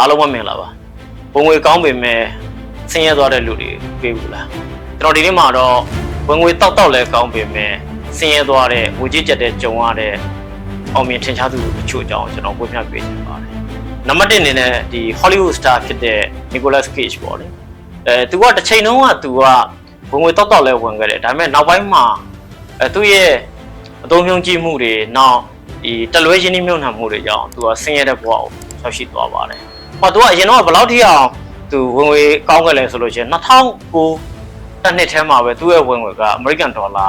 အားလုံးမင်္ဂလာပါဝင်ငွေကောင်းပေမဲ့ဆင်းရဲသွားတဲ့လူတွေပြေဘူးလားကျွန်တော်ဒီနေ့မှာတော့ဝင်ငွေတောက်တောက်လဲကောင်းပေမဲ့ဆင်းရဲသွားတဲ့ငွေကြေးကျက်တဲ့ကြုံရတဲ့အောင်မြင်ထင်ရှားသူတွေတချို့အကြောင်းကျွန်တော်ဝေမျှပေးချင်ပါတယ်နံပါတ်1အနေနဲ့ဒီ Hollywood star ဖြစ်တဲ့ Nicolas Cage ပေါ့လေအဲသူကတစ်ချိန်လုံးကသူကဝင်ငွေတောက်တောက်လဲဝင်ခဲ့တယ်ဒါပေမဲ့နောက်ပိုင်းမှာအဲသူ့ရဲ့အသုံးပြုံးကြည့်မှုတွေနောက်ဒီတလွဲရင်းနှီးမြှုပ်နှံမှုတွေကြောင့်သူကဆင်းရဲတဲ့ဘဝကိုရောက်ရှိသွားပါတယ်။ ဟောသူကအရင်တော့ဘယ်လောက်ထိအောင်သူဝင်ငွေကောင်းခဲ့လဲဆိုလို့ရှိရင်2009တစ်နှစ်ထဲမှာပဲသူ့ရဲ့ဝင်ငွေကအမေရိကန်ဒေါ်လာ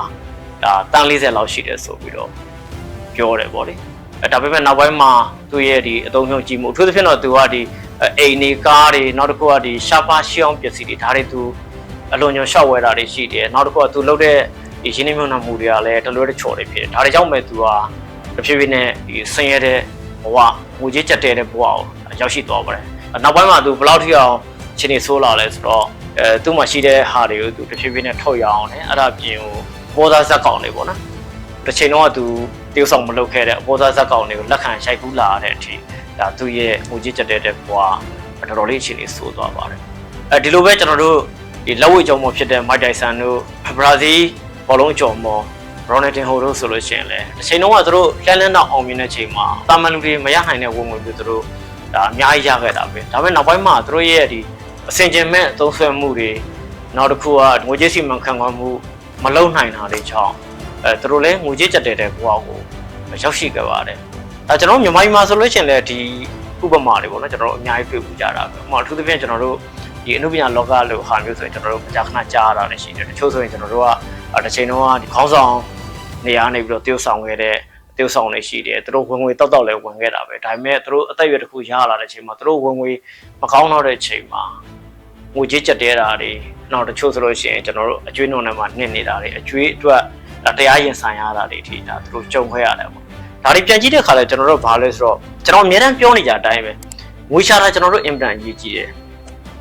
ဒါတန်40လောက်ရှိတယ်ဆိုပြီးတော့ပြောတယ်ဗောလေ။အဲဒါပေမဲ့နောက်ပိုင်းမှာသူ့ရဲ့ဒီအသုံးပြုံးကြည့်မှုအထူးသဖြင့်တော့သူကဒီအိမ်နေကားတွေနောက်တစ်ခုကဒီရှာပါရှောင်းပစ္စည်းတွေဒါတွေသူအလွန်ညွန်ရှောက်ဝဲတာတွေရှိတယ်နောက်တစ်ခုကသူလုပ်တဲ့ဒီရှင်းနေမြုံနာမှုတွေကလည်းတလွဲတချော်တွေဖြစ်တယ်ဒါတွေကြောင့်ပဲသူကတဖြည်းဖြည်းနဲ့ဒီဆင်းရဲတဲ့ဘဝငွေကြေးကြက်တဲတဲ့ဘဝကို ရောက်ရှိသွားပါတယ်နောက်ပိုင်းမှာသူဘယ်လောက်ထိအောင်ချင်းနေဆိုးလာလဲဆိုတော့အဲသူ့မှာရှိတဲ့ဟာတွေကိုသူတဖြည်းဖြည်းနဲ့ထုတ်ရအောင်တယ်အဲ့ဒါပြင်ကိုပေါ်သားဇက်ကောင်တွေပေါ့နော်တစ်ချိန်တော့ကသူတရုပ်ဆောင်မလုပ်ခဲ့တဲ့အပေါ်သားဇက်ကောင်တွေကိုလက်ခံရှိုက်ကူးလာတဲ့အထိဒါသူ့ရဲ့ငွေကြေးကြက်တဲတဲ့ဘဝတော်တော်လေးအခြေအနေဆိုးသွားပါတယ်အဲဒီလိုပဲကျွန်တော်တို့ဒီလက်ဝဲကြောင်မဖြစ်တဲ့မိုက်တိုင်ဆန်တို့ဘရာဇီးဘောလုံးကြော်မော်ရိုနယ်တင်ဟိုတို့ဆိုလို့ရှိရင်လည်းတစ်ချိန်လုံးကသူတို့လှမ်းလန်းတော့အောင်မြင်တဲ့ချိန်မှာတာမန်လူတွေမရနိုင်တဲ့ဝင်ဝင်ပြီးသူတို့ ဒါအများကြီးရခဲ့တာပဲဒါပေမဲ့နောက်ပိုင်းမှာသူတို့ရဲ့ဒီအစင်ကျင်မဲ့အသုံးဆွဲမှုတွေနောက်တစ်ခုကငွေကြေးစီမံခန့်ခွဲမှုမလုံနိုင်တာတွေကြောင့်အဲသူတို့လည်းငွေကြေးကြက်တဲ့တဲ့ဘဝကိုရောက်ရှိခဲ့ပါတယ်ဒါကျွန်တော်မြန်မာပြည်မှာဆိုလို့ရှိရင်လည်းဒီဥပမာတွေပေါ့နော်ကျွန်တော်တို့အများကြီးတွေ့ပူကြတာပဲဥပမာအထူးသဖြင့်ကျွန်တော်တို့ဒီအနုပညာလောကလို့ဟာမျိုးဆိုရင်ကျွန်တော်တို့ကြာခဏကြားရတာလည်းရှိတယ်တချို့ဆိုရင်ကျွန်တော်တို့ကတစ်ချိန်လုံးကဒီခေါင်းဆောင်နေရာနေပြီးတော့တရုတ်ဆောင်ခဲ့တဲ့ တရုတ်ဆောင်တွေရှိတယ်သူတို့ဝင်ငွေတောက်တောက်လည်းဝင်ခဲ့တာပဲဒါပေမဲ့သူတို့အသက်အရွယ်တစ်ခုရလာတဲ့ချိန်မှာသူတို့ဝင်ငွေမကောင်းတော့တဲ့ချိန်မှာငွေကြေးကျက်တဲတာတွေနောက်တချို့ဆိုလို့ရှိရင်ကျွန်တော်တို့အကျွေးနှုံထဲမှာနှင်နေတာတွေအကျွေးအတွက်တရားရင်ဆိုင်ရတာတွေထိဒါသူတို့ကြုံခဲ့ရတယ်ပေါ့ဒါတွေပြန်ကြည့်တဲ့အခါလဲကျွန်တော်တို့ဘာလဲဆိုတော့ကျွန်တော်အများတန်းပြောနေကြအတိုင်းပဲငွေရှာတာကျွန်တော်တို့အင်ပန်ရေးကြည့်တယ်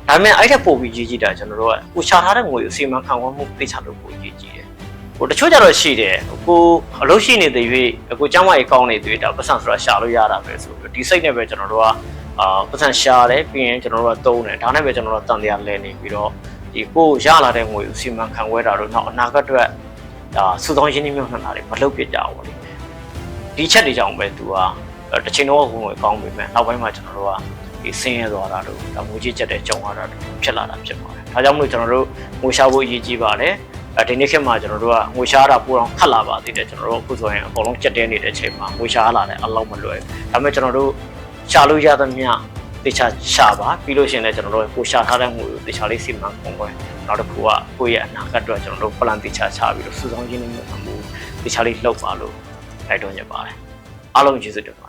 ဒါပေမဲ့အဲ့ထက်ပိုပြီးရေးကြည့်တာကျွန်တော်တို့ကကိုရှာထားတဲ့ငွေကိုစီမံခန့်ခွဲမှုသိချလို့ပိုရေးကြည့်တယ် ဟိုတချို့ကြတော့ရှိတယ်ကိုအလုပ်ရှိနေတဲ့၍ကိုကျမ်းမာရေးကောင်းနေတဲ့၍ဒါပတ်စံဆိုတာရှာလို့ရတာပဲဆိုပြီးဒီစိတ်နဲ့ပဲကျွန်တော်တို့ကအာပတ်စံရှာတယ်ပြီးရင်ကျွန်တော်တို့ကသုံးတယ်ဒါနဲ့ပဲကျွန်တော်တို့တန်တရားလဲနေပြီးတော့ဒီကိုရလာတဲ့ငွေကိုစီမံခန့်ခွဲတာတို့နောက်အနာဂတ်အတွက်ဒါစုဆောင်ရင်းနှီးမြှုပ်နှံတာတွေမလုပ်ပြကြဘူးလေဒီချက်တွေကြောင့်ပဲသူကတစ်ချိန်တော့ဝင်ငွေကောင်းပြီမဲ့နောက်ပိုင်းမှာကျွန်တော်တို့ကဒီဆင်းရဲသွားတာတို့ဒါငွေကြီးချက်တဲ့ကြုံရတာတို့ဖြစ်လာတာဖြစ်ပါတယ်ဒါကြောင့်မလို့ကျွန်တော်တို့ငွေရှာဖို့အရေးကြီးပါတယ်အဲ ဒီနေ့ခေတ်မှာကျွန်တော်တို့ကငွေရှားတာပိုတော့ခက်လာပါသေးတယ်ကျွန်တော်တို့အခုဆိုရင်အကုန်လုံးကြက်တဲနေတဲ့အချိန်မှာငွေရှားလာတယ်အလောက်မလွယ်ဒါပေမဲ့ကျွန်တော်တို့ရှာလို့ရသမျှတေချာရှာပါပြီးလို့ရှိရင်လည်းကျွန်တော်တို့ကိုရှာထားတဲ့ငွေကိုတေချာလေးစီမံကုန်ခွင့်နောက်တစ်ခုကကိုယ့်ရဲ့အနာဂတ်အတွက်ကျွန်တော်တို့ plan တေချာချပြီးတော့စုဆောင်ရင်းနှီးမှုတေချာလေးလုပ်ပါလို့တိုက်တွန်းချင်ပါတယ်အားလုံးကျေးဇူးတင်ပါတယ်